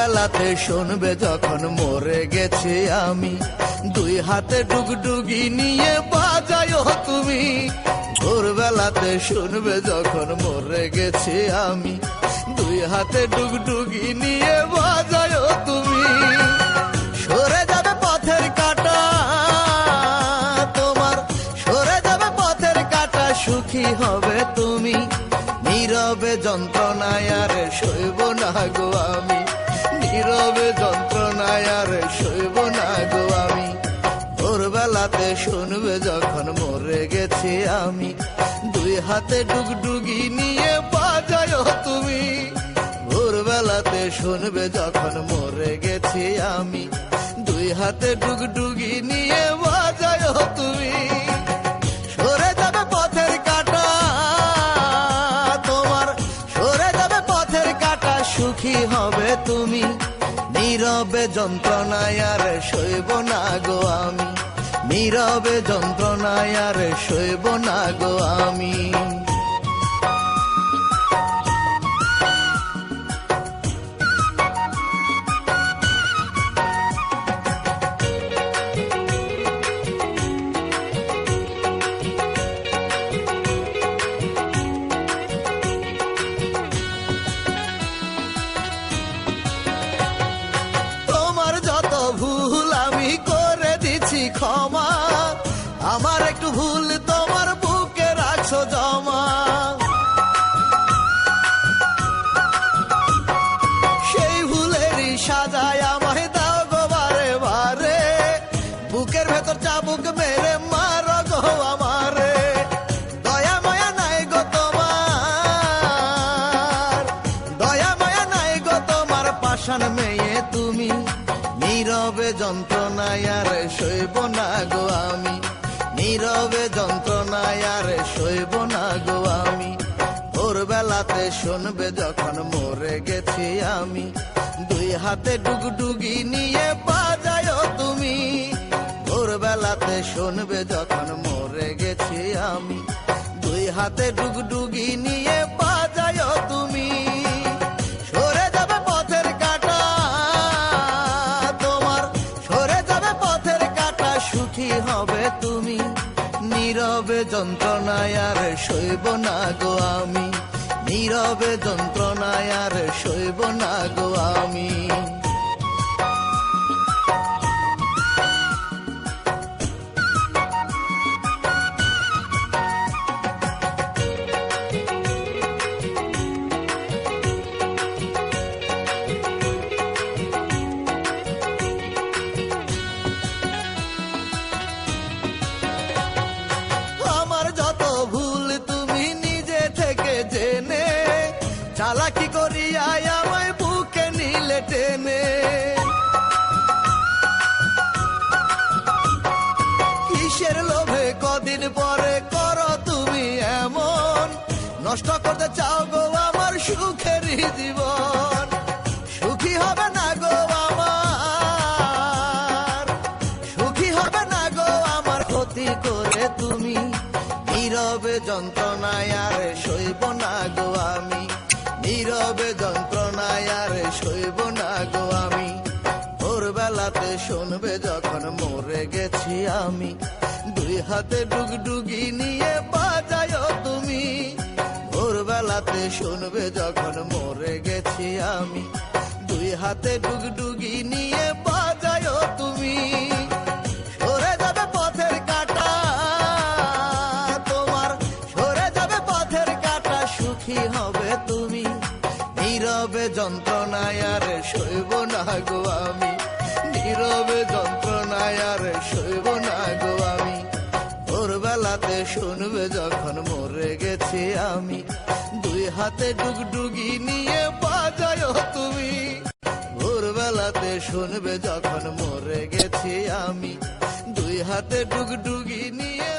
ভোরবেলাতে শুনবে যখন মরে গেছি আমি। দুই হাতে ডুগডুগি নিয়ে বাজায়ো তুমি। ভোরবেলাতে শুনবে যখন মরে গেছি আমি। দুই হাতে ডুগডুগি নিয়ে বাজায়ো তুমি। সরে যাবে পথের কাটা তোমার। সরে যাবে পথের কাটা, সুখী হবে তুমি। নীরবে যন্ত্রণায় আর শৈব না গো মরে গেছি আমি। দুই হাতে ডুগডুগি নিয়ে বাজায় তুমি। ভোরবেলাতে শুনবে যখন মরে গেছি আমি। দুই হাতে ডুগডুগি নিয়ে বাজায় তুমি। সরে যাবে পথের কাটা তোমার। সরে যাবে পথের কাটা সুখী হবে তুমি। নীরবে যন্ত্রণায় আর সইব না গো আমি। নীরবে যন্ত্রণায় আর সইব না গো আমি। তোমার যত ভুল তোমার বুকে রাখছো জমা। সেই ভুলেরই সাজায় আমায় দাও গো বারে বারে। বুকের ভেতর চাবুক মেরে মারো গো আমারে। দয়া, মায়া নাই তোমার। দয়া, মায়া নাই তোমার পাষাণ মেয়ে তুমি। নীরবে যন্ত্রণায় আর সইব না গো আমি। নীরবে যন্ত্রণায় আর শৈব না গো আমি। ভোরবেলাতে শুনবে যখন মরে গেছি আমি। দুই হাতে ডুগডুগি নিয়ে বাজায় তুমি। ভোরবেলাতে শুনবে যখন মরে গেছি আমি। দুই হাতে ডুগডুগি নিয়ে বাজায় যন্ত্রণায় আর শৈব না গো আমি। নীরবে যন্ত্রণায় আর শৈব না গো আমি। টেনে কিসের লোভে কদিন পরে করো তুমি এমন? নষ্ট করতে চাও গো আমার সুখেরই জীবন। সুখী হবে না গো আমার। সুখী হবে না গো আমার ক্ষতি করে তুমি। নীরবে যন্ত্রণায় আর সইব না গো আমি। নীরবে যন্ত্রণায় আর সইব আমি। দুই হাতে ডুগডুগি নিয়ে বাজায় তুমি। ভোরবেলাতে শুনবে যখন মরে গেছি আমি। দুই হাতে ডুগডুগি নিয়ে বাজায় তুমি। সরে যাবে পথের কাটা তোমার। সরে যাবে পথের কাটা, সুখী হবে তুমি। নীরবে যন্ত্রণায় আর সইব না গো আমি। নীরবে যন্ত্রণায় আর আমি ভোরবেলাতে শুনবে যখন মরে গেছি আমি। দুই হাতে ডুগডুগি নিয়ে বাজায় তুমি। ভোরবেলাতে শুনবে যখন মরে গেছি আমি। দুই হাতে ডুগডুগি নিয়ে